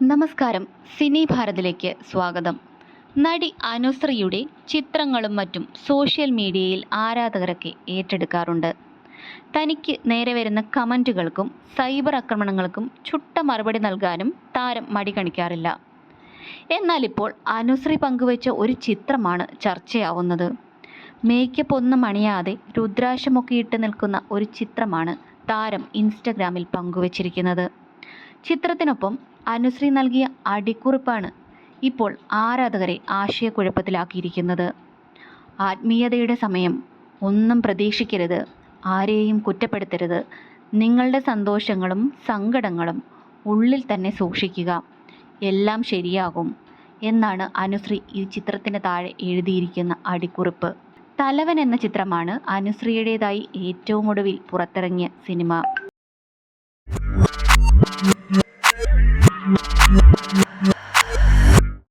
നമസ്കാരം. സിനി ഭാരതിലേക്ക് സ്വാഗതം. നടി അനുശ്രീയുടെ ചിത്രങ്ങളും മറ്റും സോഷ്യൽ മീഡിയയിൽ ആരാധകരൊക്കെ ഏറ്റെടുക്കാറുണ്ട്. തനിക്ക് നേരെ വരുന്ന കമന്റുകൾക്കും സൈബർ ആക്രമണങ്ങൾക്കും ചുട്ട മറുപടി നൽകാനും താരം മടി കാണിക്കാറില്ല എന്നാൽ ഇപ്പോൾ അനുശ്രീ പങ്കുവച്ച ഒരു ചിത്രമാണ് ചർച്ചയാവുന്നത്. മേക്കപ്പ് ഒന്നും അണിയാതെ രുദ്രാക്ഷമൊക്കെ ഇട്ട് നിൽക്കുന്ന ഒരു ചിത്രമാണ് താരം ഇൻസ്റ്റഗ്രാമിൽ പങ്കുവച്ചിരിക്കുന്നത്. ചിത്രത്തിനൊപ്പം അനുശ്രീ നൽകിയ അടിക്കുറിപ്പാണ് ഇപ്പോൾ ആരാധകരെ ആശയക്കുഴപ്പത്തിലാക്കിയിരിക്കുന്നത്. ആത്മീയതയുടെ സമയം ഒന്നും പ്രതീക്ഷിക്കരുത് ആരെയും കുറ്റപ്പെടുത്തരുത്. നിങ്ങളുടെ സന്തോഷങ്ങളും സങ്കടങ്ങളും ഉള്ളിൽ തന്നെ സൂക്ഷിക്കുക. എല്ലാം ശരിയാകും എന്നാണ് അനുശ്രീ ഈ ചിത്രത്തിന് താഴെ എഴുതിയിരിക്കുന്ന അടിക്കുറിപ്പ്. തലവൻ എന്ന ചിത്രമാണ് അനുശ്രീയുടേതായി ഏറ്റവും ഒടുവിൽ പുറത്തിറങ്ങിയ സിനിമ.